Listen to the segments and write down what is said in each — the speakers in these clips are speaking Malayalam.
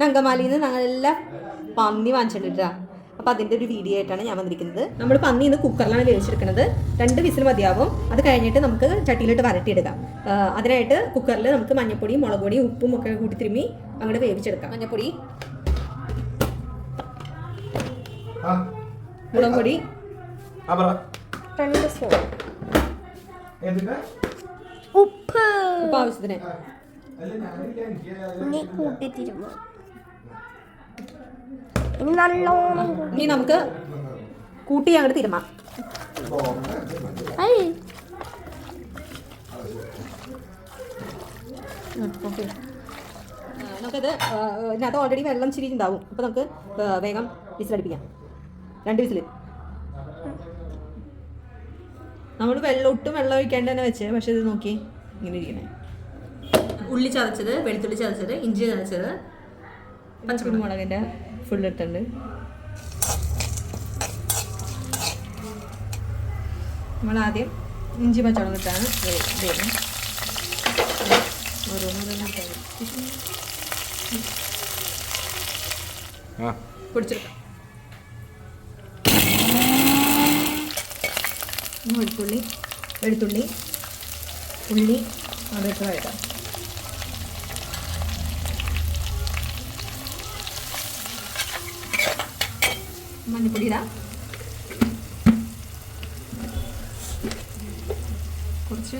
നങ്കമാലിയിൽ നിന്ന് ഞങ്ങളെല്ലാം പന്നി വാങ്ങിച്ചിട്ടാ അപ്പൊ അതിന്റെ ഒരു വീഡിയോ ആയിട്ടാണ് ഞാൻ വന്നിരിക്കുന്നത്. നമ്മൾ പന്നി ഇന്ന് കുക്കറിലാണ് വേവിച്ചെടുക്കുന്നത് രണ്ട് വിസിൽ മതിയാവും. അത് കഴിഞ്ഞിട്ട് നമുക്ക് ചട്ടിയിലിട്ട് വരട്ടിയെടുക്കാം. അതിനായിട്ട് കുക്കറിൽ നമുക്ക് മഞ്ഞപ്പൊടിയും മുളക് പൊടിയും ഉപ്പും ഒക്കെ കൂട്ടി തിരുമ്മി അങ്ങോട്ട് വേവിച്ചെടുക്കാം. മഞ്ഞപ്പൊടി. ആ. മുളക് പൊടി ആ പറ. രണ്ട് സ്പൂൺ ഉപ്പ്. ഉപ്പ്. ആവശ്യത്തിന്. ഇനി നല്ലോണം ഇനി നമുക്ക് കൂട്ടി അങ്ങോട്ട് തിരുമാം. ഓക്കെ. നമുക്കത് ഇതിനകത്ത് ഓൾറെഡി വെള്ളം ചിരി ഉണ്ടാവും അപ്പോൾ നമുക്ക് വേഗം വിസിലടിപ്പിക്കാം. രണ്ട് വിസിൽ നമ്മൾ വെള്ളം ഒട്ടും വെള്ളം ഒഴിക്കാണ്ട് തന്നെ വെച്ചേ പക്ഷെ ഇത് നോക്കി ഇങ്ങനെ ഇരിക്കണേ. ഉള്ളി ചതച്ചത് വെളുത്തുള്ളി ചതച്ചത് ഇഞ്ചി ചതച്ചത് പച്ചക്കുരു മുളകിന്റെ ഫുൾ ഇട്ടുണ്ട് നമ്മൾ ആദ്യം ഇഞ്ചി പച്ചവെള്ളം ഇട്ടാണ് ചെയ്യുന്നത് ഓരോന്നോരോന്ന് പൊടിച്ചെടുക്കാം. വെളുത്തുള്ളി വെളുത്തുള്ളി ഉള്ളി അതൊക്കെ വഴറ്റാം മഞ്ഞപ്പൊടി. ഇടാം കുറച്ച്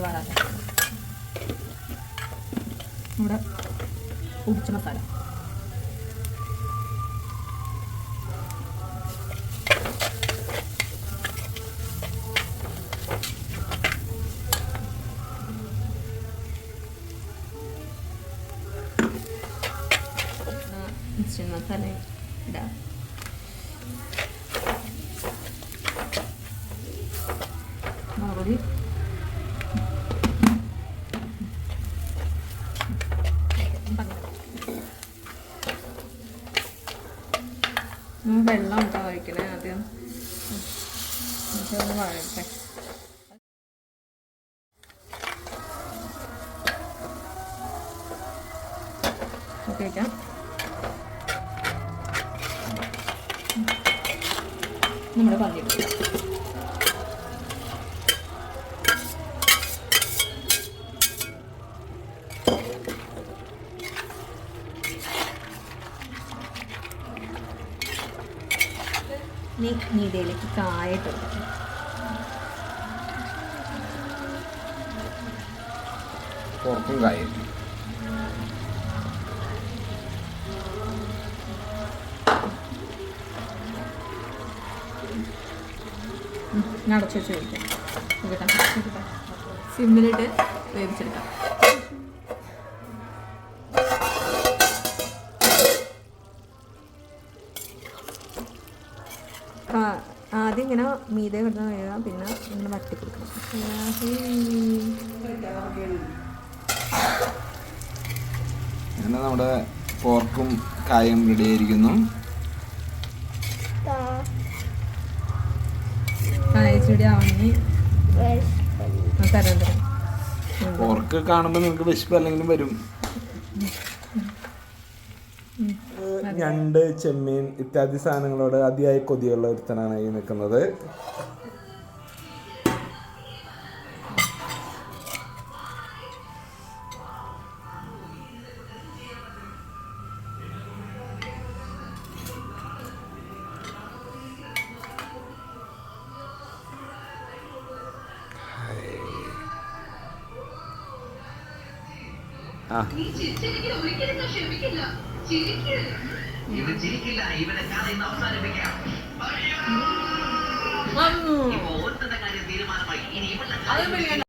വാടാൻ നമ്മുടെ പൊടിച്ച മസാല. പൊടിച്ച മസാല ഇടാം മുളക് പൊടി വെള്ളം ഉണ്ടോ ഒഴിക്കണേ ആദ്യം ഒന്ന് വഴട്ടെ ഓക്കെ വയ്ക്കാം നമ്മുടെ പന്നി നീ നീതയിലേക്ക് കായിട്ട്. കൊടുക്കാം പുറത്തും കായും അടച്ചു വെച്ച് സിമ്മിലിട്ട് വേവിച്ചെടുക്കാം. ആദ്യം ഇങ്ങനെ മീതെ കിടന്ന് കഴിയുക പിന്നെ ഇങ്ങനെ വട്ടി കൊടുക്കണം. അങ്ങനെ നമ്മുടെ പോർക്കും കായും റെഡി ആയിരിക്കുന്നു. കായച്ചെടി ആവണി. തരാൻ തരാം പോർക്ക് കാണുമ്പോൾ നിങ്ങൾക്ക് വിശപ്പ് അല്ലെങ്കിലും വരും. ഞണ്ട് ചെമ്മീൻ ഇത്യാദി സാധനങ്ങളോട് അതിയായി കൊതിയുള്ള ഒരുത്തനാണ് ഈ നിൽക്കുന്നത്. ആ. ഇവൻ ചിരിക്കില്ല. ഇവനെ കഥ ഇന്ന് അവസാനിപ്പിക്കാം. ഇപ്പൊ ഓരോരുത്തരുടെ കാര്യം തീരുമാനമായി. ഇനി ഇവളുടെ